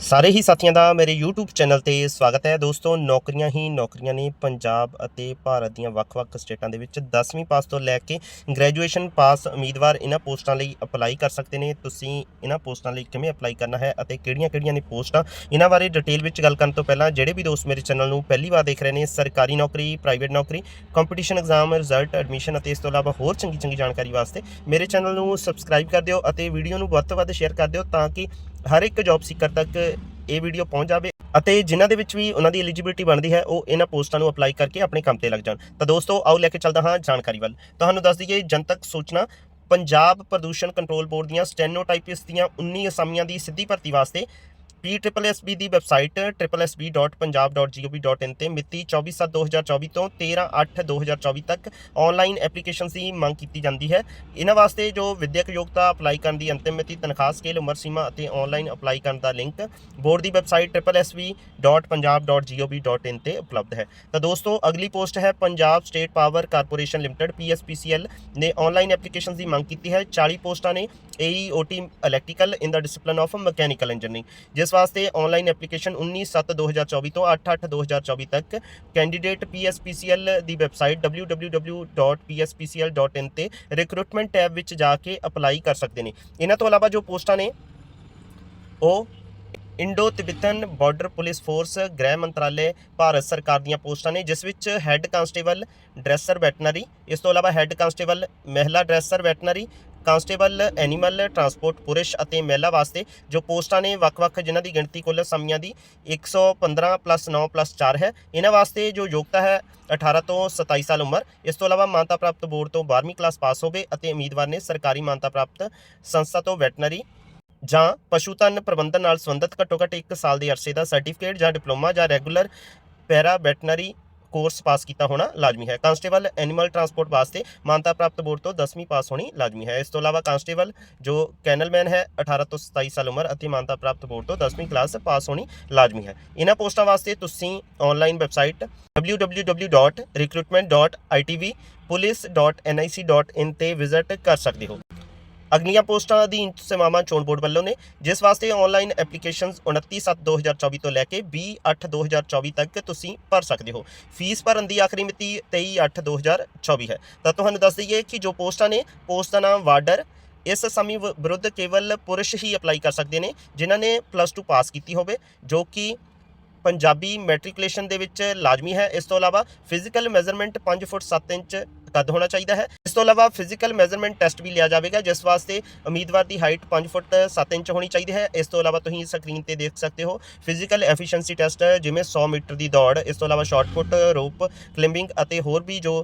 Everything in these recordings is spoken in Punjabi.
ਸਾਰੇ ਹੀ ਸਾਥੀਆਂ ਦਾ ਮੇਰੇ YouTube ਚੈਨਲ ਤੇ ਸਵਾਗਤ ਹੈ। ਦੋਸਤੋ, ਨੌਕਰੀਆਂ ਹੀ ਨੌਕਰੀਆਂ ਨੇ ਪੰਜਾਬ ਅਤੇ ਭਾਰਤ ਦੀਆਂ ਵੱਖ-ਵੱਖ ਸਟੇਟਾਂ ਦੇ ਵਿੱਚ 10ਵੀਂ ਪਾਸ ਤੋਂ ਲੈ ਕੇ ਗ੍ਰੈਜੂਏਸ਼ਨ ਪਾਸ ਉਮੀਦਵਾਰ ਇਹਨਾਂ ਪੋਸਟਾਂ ਲਈ ਅਪਲਾਈ ਕਰ ਸਕਦੇ ਨੇ। ਤੁਸੀਂ ਇਹਨਾਂ ਪੋਸਟਾਂ ਲਈ ਕਿਵੇਂ ਅਪਲਾਈ ਕਰਨਾ ਹੈ ਅਤੇ ਕਿਹੜੀਆਂ-ਕਿਹੜੀਆਂ ਨੇ ਪੋਸਟਾਂ? ਇਹਨਾਂ ਬਾਰੇ ਡਿਟੇਲ ਵਿੱਚ ਗੱਲ ਕਰਨ ਤੋਂ ਪਹਿਲਾਂ ਜਿਹੜੇ ਵੀ ਦੋਸਤ ਮੇਰੇ ਚੈਨਲ ਨੂੰ ਪਹਿਲੀ ਵਾਰ ਦੇਖ ਰਹੇ ਨੇ, ਸਰਕਾਰੀ ਨੌਕਰੀ, ਪ੍ਰਾਈਵੇਟ ਨੌਕਰੀ ਕੰਪੀਟੀਸ਼ਨ ਐਗਜ਼ਾਮ ਰਿਜ਼ਲਟ ਐਡਮਿਸ਼ਨ ਅਤੇ ਇਸ ਤੋਂ ਇਲਾਵਾ ਹੋਰ ਚੰਗੀ-ਚੰਗੀ ਜਾਣਕਾਰੀ ਵਾਸਤੇ ਮੇਰੇ ਚੈਨਲ ਨੂੰ ਸਬਸਕ੍ਰਾਈਬ ਕਰ ਦਿਓ ਅਤੇ ਵੀਡੀਓ ਨੂੰ ਵੱਧ ਤੋਂ ਵੱਧ ਸ਼ੇਅਰ ਕਰ ਦਿਓ ਤਾਂ ਕਿ ਹਰ ਇੱਕ ਜੌਬ ਸੀਕਰ ਤੱਕ ਇਹ ਵੀਡੀਓ ਪਹੁੰਚ ਜਾਵੇ ਅਤੇ ਜਿਨ੍ਹਾਂ ਦੇ ਵਿੱਚ ਵੀ ਉਹਨਾਂ ਦੀ ਐਲੀਜੀਬਿਲਟੀ ਬਣਦੀ ਹੈ, ਉਹ ਇਹਨਾਂ ਪੋਸਟਾਂ ਨੂੰ ਅਪਲਾਈ ਕਰਕੇ ਆਪਣੇ ਕੰਮ ਤੇ ਲੱਗ ਜਾਣ। ਤਾਂ ਦੋਸਤੋ, ਆਓ ਲੈ ਕੇ ਚੱਲਦਾ ਹਾਂ ਜਾਣਕਾਰੀ ਵੱਲ। ਤੁਹਾਨੂੰ ਦੱਸ ਦਈਏ, ਜਨਤਕ ਸੂਚਨਾ, ਪੰਜਾਬ ਪ੍ਰਦੂਸ਼ਣ ਕੰਟਰੋਲ ਬੋਰਡ ਦੀਆਂ ਸਟੈਨੋਟਾਈਪਿਸਟ ਦੀਆਂ 19 ਅਸਾਮੀਆਂ ਦੀ ਸਿੱਧੀ ਭਰਤੀ ਵਾਸਤੇ PSSB ਦੀ ਵੈਬਸਾਈਟ www.punjab.gov.in ਤੇ ਮਿਤੀ 24/7/2024 ਤੋਂ 13/8/2024 ਤੱਕ ਆਨਲਾਈਨ ਐਪਲੀਕੇਸ਼ਨਸ ਦੀ ਮੰਗ ਕੀਤੀ ਜਾਂਦੀ ਹੈ। ਇਹਨਾਂ ਵਾਸਤੇ ਜੋ ਵਿਦਿਅਕ ਯੋਗਤਾ ਅਪਲਾਈ ਕਰਨ ਦੀ ਅੰਤਿਮ ਮਿਤੀ, ਤਨਖਾਹ ਸਕੇਲ ਉਮਰ ਸੀਮਾ ਅਤੇ ਆਨਲਾਈਨ ਅਪਲਾਈ ਕਰਨ ਦਾ ਲਿੰਕ ਬੋਰਡ ਦੀ ਵੈਬਸਾਈਟ www.punjab.gov.in ਤੇ ਉਪਲਬਧ ਹੈ। ਤਾਂ ਦੋਸਤੋ, ਅਗਲੀ ਪੋਸਟ ਹੈ Punjab state power corporation limited PSPCL ਨੇ ਆਨਲਾਈਨ ਐਪਲੀਕੇਸ਼ਨ ਦੀ ਮੰਗ ਕੀਤੀ ਹੈ। 40 ਪੋਸਟਾਂ ਨੇ AEOT electrical in the discipline of mechanical engineering ਜਿਸ ਵਾਸਤੇ ਆਨਲਾਈਨ ਐਪਲੀਕੇਸ਼ਨ 19/7/2024 ਤੋਂ 8/8/2024 ਤੱਕ ਕੈਂਡੀਡੇਟ PSPCL ਦੀ ਵੈਬਸਾਈਟ www.pspcl.in ਤੇ ਰਿਕਰੂਟਮੈਂਟ ਟੈਬ ਵਿੱਚ ਜਾ ਕੇ ਅਪਲਾਈ ਕਰ ਸਕਦੇ ਨੇ। ਇਹਨਾਂ ਤੋਂ ਇਲਾਵਾ ਜੋ ਪੋਸਟਾਂ ਨੇ, ਉਹ Indo Tibetan border police force ਗ੍ਰਹਿ ਮੰਤਰਾਲੇ, ਭਾਰਤ ਸਰਕਾਰ ਦੀਆਂ ਪੋਸਟਾਂ ਨੇ, ਜਿਸ ਵਿੱਚ ਹੈੱਡ ਕਾਂਸਟੇਬਲ ਡਰੈਸਰ ਵੈਟਨਰੀ ਇਸ ਤੋਂ ਇਲਾਵਾ ਹੈੱਡ ਕਾਂਸਟੇਬਲ ਮਹਿਲਾ dresser veterinary constable, animal, transport, ਪੁਰਸ਼ ਅਤੇ ਮਹਿਲਾ ਵਾਸਤੇ ਜੋ ਪੋਸਟਾਂ ਨੇ ਵੱਖ-ਵੱਖ ਜਿਨ੍ਹਾਂ ਦੀ ਗਿਣਤੀ ਕੁੱਲ ਸਮੀਆਂ ਦੀ 115 ਪਲੱਸ 9 ਪਲੱਸ 4 ਹੈ। ਇਹਨਾਂ ਵਾਸਤੇ ਜੋ ਯੋਗਤਾ ਹੈ 18 ਤੋਂ 27 ਸਾਲ ਉਮਰ, ਇਸ ਤੋਂ ਇਲਾਵਾ ਮਾਨਤਾ ਪ੍ਰਾਪਤ ਬੋਰਡ ਤੋਂ 12ਵੀਂ ਕਲਾਸ ਪਾਸ ਹੋਵੇ ਅਤੇ ਉਮੀਦਵਾਰ ਨੇ ਸਰਕਾਰੀ ਮਾਨਤਾ ਪ੍ਰਾਪਤ ਸੰਸਥਾ ਤੋਂ ਵੈਟਨਰੀ ਜਾਂ ਪਸ਼ੂ ਧਨ ਪ੍ਰਬੰਧਨ ਨਾਲ ਸੰਬੰਧਿਤ ਘੱਟੋ-ਘੱਟ 1 ਸਾਲ ਦੇ ਅਰਸੇ ਦਾ ਸਰਟੀਫਿਕੇਟ ਜਾਂ ਡਿਪਲੋਮਾ ਜਾਂ regular para veterinary course pass ਕੀਤਾ ਹੋਣਾ ਲਾਜ਼ਮੀ ਹੈ। ਕਾਂਸਟੇਬਲ ਐਨੀਮਲ ਟਰਾਂਸਪੋਰਟ ਵਾਸਤੇ ਮਾਨਤਾ ਪ੍ਰਾਪਤ ਬੋਰਡ ਤੋਂ 10ਵੀਂ ਪਾਸ ਹੋਣੀ ਲਾਜ਼ਮੀ ਹੈ। ਇਸ ਤੋਂ ਇਲਾਵਾ ਕਾਂਸਟੇਬਲ ਜੋ ਕੈਨਲਮੈਨ ਹੈ 18 ਤੋਂ 27 ਸਾਲ ਉਮਰ ਅਤੇ ਮਾਨਤਾ ਪ੍ਰਾਪਤ ਬੋਰਡ ਤੋਂ 10ਵੀਂ ਕਲਾਸ ਪਾਸ ਹੋਣੀ ਲਾਜ਼ਮੀ ਹੈ। ਇਹਨਾਂ ਪੋਸਟਾਂ ਵਾਸਤੇ ਤੁਸੀਂ ਆਨਲਾਈਨ ਵੈਬਸਾਈਟ www.recruitment.itv.police.nic.in ਤੇ ਵਿਜ਼ਿਟ ਕਰ ਸਕਦੇ ਹੋ। ਅਗਲੀਆਂ ਪੋਸਟਾਂ ਅਧੀਨ ਸੇਵਾਵਾਂ ਚੋਣ ਬੋਰਡ ਵੱਲੋਂ ਨੇ, ਜਿਸ ਵਾਸਤੇ ਆਨਲਾਈਨ ਐਪਲੀਕੇਸ਼ਨਸ 29/7/2024 ਤੋਂ ਲੈ ਕੇ 20/8/2024 ਤੱਕ ਤੁਸੀਂ ਭਰ ਸਕਦੇ ਹੋ। ਫੀਸ ਭਰਨ ਦੀ ਆਖਰੀ ਮਿਤੀ 23/8/2024 ਹੈ। ਤਾਂ ਤੁਹਾਨੂੰ ਦੱਸ ਦਈਏ ਕਿ ਜੋ ਪੋਸਟਾਂ ਨੇ, ਪੋਸਟ ਦਾ ਨਾਮ ਵਾਰਡਰ, ਇਸ ਸਮੀ ਵਿਰੁੱਧ ਕੇਵਲ ਪੁਰਸ਼ ਹੀ ਅਪਲਾਈ ਕਰ ਸਕਦੇ ਨੇ, ਜਿਨ੍ਹਾਂ ਨੇ ਪਲੱਸ 2 ਪਾਸ ਕੀਤੀ ਹੋਵੇ, ਜੋ ਕਿ ਪੰਜਾਬੀ ਮੈਟ੍ਰਿਕੂਲੇਸ਼ਨ ਦੇ ਵਿੱਚ ਲਾਜ਼ਮੀ ਹੈ। ਇਸ ਤੋਂ ਇਲਾਵਾ ਫਿਜ਼ੀਕਲ ਮੈਜ਼ਰਮੈਂਟ 5 ਫੁੱਟ 7 ਇੰਚ ਕੱਦ ਹੋਣਾ ਚਾਹੀਦਾ ਹੈ। ਇਸ ਤੋਂ ਇਲਾਵਾ ਫਿਜ਼ੀਕਲ ਮੈਜ਼ਰਮੈਂਟ ਟੈਸਟ ਵੀ ਲਿਆ ਜਾਵੇਗਾ, ਜਿਸ ਵਾਸਤੇ ਉਮੀਦਵਾਰ ਦੀ ਹਾਈਟ 5 ਫੁੱਟ 7 ਇੰਚ ਹੋਣੀ ਚਾਹੀਦੀ ਹੈ। ਇਸ ਤੋਂ ਇਲਾਵਾ ਤੁਸੀਂ ਸਕਰੀਨ ਤੇ ਦੇਖ ਸਕਦੇ ਹੋ ਫਿਜ਼ੀਕਲ ਐਫੀਸ਼ੀਐਂਸੀ ਟੈਸਟ ਜਿਵੇਂ 100 ਮੀਟਰ ਦੀ ਦੌੜ, ਇਸ ਤੋਂ ਇਲਾਵਾ ਸ਼ਾਰਟਪੁੱਟ ਰੋਪ ਕਲਿੰਬਿੰਗ ਅਤੇ ਹੋਰ ਵੀ ਜੋ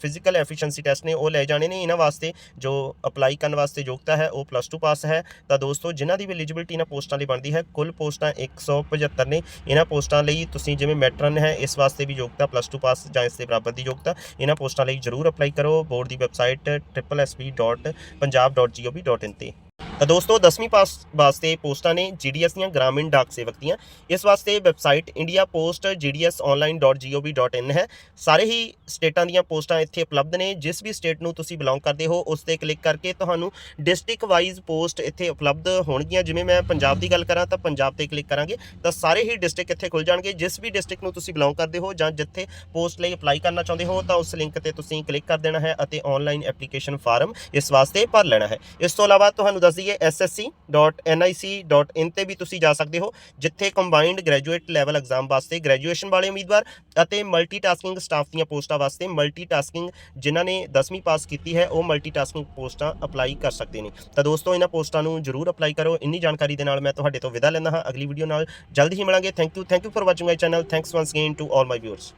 ਫਿਜ਼ੀਕਲ ਐਫੀਸ਼ੀਐਂਸੀ ਟੈਸਟ ਨੇ, ਉਹ ਲੈ ਜਾਣੇ ਨੇ। ਇਹਨਾਂ ਵਾਸਤੇ ਜੋ ਅਪਲਾਈ ਕਰਨ ਵਾਸਤੇ ਯੋਗਤਾ ਹੈ, ਉਹ ਪਲੱਸ 2 ਪਾਸ ਹੈ। ਤਾਂ ਦੋਸਤੋ, ਜਿਨ੍ਹਾਂ ਦੀ ਵੀ ਐਲੀਜੀਬਿਲਟੀ ਇਹਨਾਂ ਪੋਸਟਾਂ ਲਈ ਬਣਦੀ ਹੈ, ਕੁੱਲ ਪੋਸਟਾਂ 175 ਨੇ। ਇਹਨਾਂ ਪੋਸਟਾਂ ਲਈ ਤੁਸੀਂ ਜਿਵੇਂ ਮੈਟਰਨ ਹੈ, ਇਸ ਵਾਸਤੇ ਵੀ ਯੋਗਤਾ ਪਲੱਸ 2 ਪਾਸ ਜਾਂ ਇਸ ਦੇ ਬਰਾਬਰ ਦੀ ਯੋਗਤਾ, ਇਹਨਾਂ ਪੋਸਟਾਂ ਲਈ ਜ਼ਰੂਰ ਅਪਲਾਈ ਕਰੋ ਬੋਰਡ ਦੀ ਵੈਬਸਾਈਟ www.punjab.gov.in ਤੇ। ਤਾਂ ਦੋਸਤੋ 10ਵੀਂ ਪਾਸ ਵਾਸਤੇ ਪੋਸਟਾਂ ਨੇ ਜੀਡੀਐਸ ਦੀਆਂ ਗ੍ਰਾਮੀਣ ਡਾਕ ਸੇਵਕ ਦੀਆਂ। ਇਸ ਵਾਸਤੇ ਵੈਬਸਾਈਟ indiaposttgsonline.gov.in ਹੈ। ਸਾਰੇ ਹੀ ਸਟੇਟਾਂ ਦੀਆਂ ਪੋਸਟਾਂ ਇੱਥੇ ਉਪਲਬਧ ਨੇ। ਜਿਸ ਵੀ ਸਟੇਟ ਨੂੰ ਤੁਸੀਂ ਬਿਲੋਂਗ ਕਰਦੇ ਹੋ, ਉਸ ਤੇ ਕਲਿੱਕ ਕਰਕੇ ਤੁਹਾਨੂੰ ਡਿਸਟ੍ਰਿਕਟ ਵਾਈਜ਼ ਪੋਸਟ ਇੱਥੇ ਉਪਲਬਧ ਹੋਣਗੀਆਂ। ਜਿਵੇਂ ਮੈਂ ਪੰਜਾਬ ਦੀ ਗੱਲ ਕਰਾਂ, ਤਾਂ ਪੰਜਾਬ ਤੇ ਕਲਿੱਕ ਕਰਾਂਗੇ, ਤਾਂ ਸਾਰੇ ਹੀ ਡਿਸਟ੍ਰਿਕਟ ਇੱਥੇ ਖੁੱਲ ਜਾਣਗੇ। ਜਿਸ ਵੀ ਡਿਸਟ੍ਰਿਕਟ ਨੂੰ ਤੁਸੀਂ ਬਿਲੋਂਗ ਕਰਦੇ ਹੋ ਜਾਂ ਜਿੱਥੇ ਪੋਸਟ ਲਈ ਅਪਲਾਈ ਕਰਨਾ ਚਾਹੁੰਦੇ ਹੋ, ਤਾਂ ਉਸ ਲਿੰਕ ਤੇ ਤੁਸੀਂ ਕਲਿੱਕ ਕਰ ਦੇਣਾ ਹੈ ਅਤੇ ਆਨਲਾਈਨ ਐਪਲੀਕੇਸ਼ਨ ਫਾਰਮ ਇਸ ਵਾਸਤੇ ਭਰ ਲੈਣਾ ਹੈ। ਇਸ ਤੋਂ ਇਲਾਵਾ ਤੁਹਾਨੂੰ ਦੱਸ ਦਈਏ ssc.nic.in ਤੇ ਵੀ ਤੁਸੀਂ ਜਾ ਸਕਦੇ ਹੋ, ਜਿੱਥੇ ਕੰਬਾਈਨਡ ਗ੍ਰੈਜੂਏਟ ਲੈਵਲ ਐਗਜ਼ਾਮ ਵਾਸਤੇ ਗ੍ਰੈਜੂਏਸ਼ਨ ਵਾਲੇ ਉਮੀਦਵਾਰ ਅਤੇ ਮਲਟੀਟਾਸਕਿੰਗ ਸਟਾਫ ਦੀਆਂ ਪੋਸਟਾਂ ਵਾਸਤੇ ਮਲਟੀਟਾਸਕਿੰਗ ਜਿਨ੍ਹਾਂ ਨੇ 10ਵੀਂ ਪਾਸ ਕੀਤੀ ਹੈ, ਉਹ ਮਲਟੀਟਾਸਕਿੰਗ ਪੋਸਟਾਂ ਅਪਲਾਈ ਕਰ ਸਕਦੇ ਨੇ। ਤਾਂ ਦੋਸਤੋ, ਇਹਨਾਂ ਪੋਸਟਾਂ ਨੂੰ ਜਰੂਰ ਅਪਲਾਈ ਕਰੋ। ਇੰਨੀ ਜਾਣਕਾਰੀ ਦੇ ਨਾਲ ਮੈਂ ਤੁਹਾਡੇ ਤੋਂ ਵਿਦਾ ਲੈਂਦਾ ਹਾਂ। ਅਗਲੀ ਵੀਡੀਓ ਨਾਲ ਜਲਦ ਹੀ ਮਿਲਾਂਗੇ। Thank you thank you for watching my channel thanks once again to all my viewers